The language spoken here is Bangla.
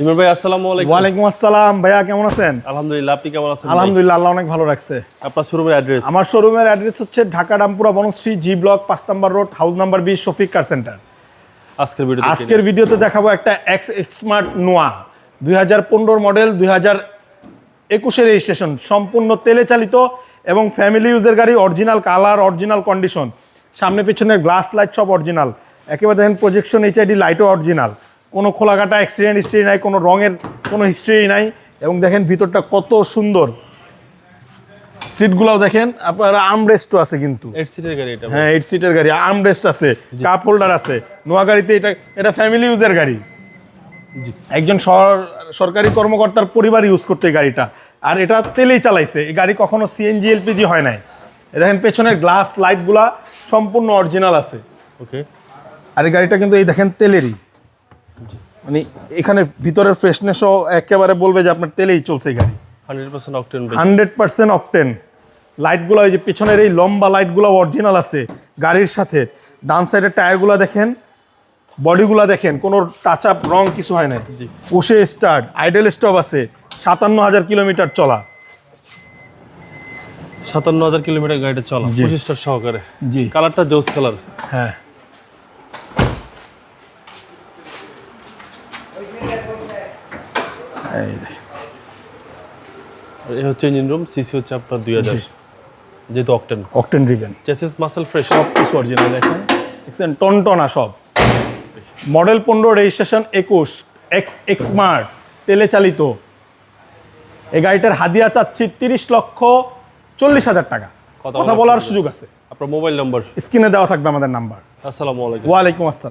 ইমরান ভাই আসসালামু আলাইকুম। ওয়ালাইকুম আসসালাম। ভাইয়া কেমন আছেন? আলহামদুলিল্লাহ আপনি কেমন আছেন? আলহামদুলিল্লাহ আল্লাহ অনেক ভালো রাখছে। আপনার শোরুমের অ্যাড্রেস আমার শোরুমের অ্যাড্রেস হচ্ছে ঢাকা ডামপুরা বনশ্রী জি ব্লক পাঁচ নাম্বার রোড হাউস নাম্বার বিশ শফিক কার সেন্টার আজকের ভিডিও আজকের ভিডিওতে দেখাবো একটা এক্স স্মার্ট নোয়া দুই হাজার পনেরোর মডেল দুই হাজার একুশের রেজিস্ট্রেশন সম্পূর্ণ তেলে চালিত এবং ফ্যামিলি ইউজের গাড়ি অরিজিনাল কালার অরিজিনাল কন্ডিশন সামনে পিছনের গ্লাস লাইট সব অরিজিনাল একেবারে দেখেন প্রজেকশন এইচআইডি লাইটও অরিজিনাল কোনো খোলাঘাটা অ্যাক্সিডেন্ট হিস্ট্রি নাই কোনো রঙের কোনো হিস্ট্রি নাই। এবং দেখেন ভিতরটা কত সুন্দর। সিটগুলাও দেখেন আপনার আর্মরেস্টও আছে কিন্তু। এইট সিটের গাড়ি এটা। হ্যাঁ এইট সিটের গাড়ি আর্মরেস্ট আছে কাপ হোল্ডার আছে। নোয়া গাড়িতে এটা এটা ফ্যামিলি ইউজের গাড়ি। একজন সর- সরকারি কর্মকর্তার পরিবার ইউজ করতে এই গাড়িটা। আর এটা তেলেই চালাইছে। এই গাড়ি কখনো সিএনজি এলপিজি হয় নাই। দেখেন পেছনের গ্লাস লাইটগুলা সম্পূর্ণ অরিজিনাল আছে। ওকে আর এই গাড়িটা কিন্তু এই দেখেন তেলেরই। মানে এখানে ভিতরের ফ্রেশনেসও একেবারে বলবে যে আপনার তেলেই চলছে এই গাড়ি। Hundred percent octane hundred percent octane লাইটগুলো ওই যে পিছনের এই লম্বা লাইটগুলো অরিজিনাল আছে গাড়ির সাথে। ডান সাইডের টায়ারগুলো দেখেন বডিগুলো দেখেন কোনো টাচ আপ রং কিছু হয় না। পুষে স্টার্ট আইডেল স্টপ আছে সাতান্ন হাজার কিলোমিটার চলা। সাতান্ন হাজার কিলোমিটার গাড়িটা চলা। পঁচিশটার সহকারে। জি। কালারটা জোস কালার হ্যাঁ। এই দেখেন। এই হচ্ছে ইঞ্জিন রুম সিসি হচ্ছে আপনার দুই হাজার। যেহেতু octane octane driven chassis muscle fresh সব কিছু অরিজিনাল দেখেন দেখছেন? টনটনা সব। মডেল পনেরো রেজিস্ট্রেশন একুশ এক্স এক্সমার্ট তেলে চালিত। এই গাড়িটার হাদিয়া চাচ্ছি তিরিশ লক্ষ চল্লিশ হাজার টাকা। কথা বলার সুযোগ সুযোগ আছে। আপনার মোবাইল নম্বর স্ক্রিনে দেওয়া থাকবে আমাদের নাম্বার আসসালামু আলাইকুম। ওয়ালাইকুম আসসালাম।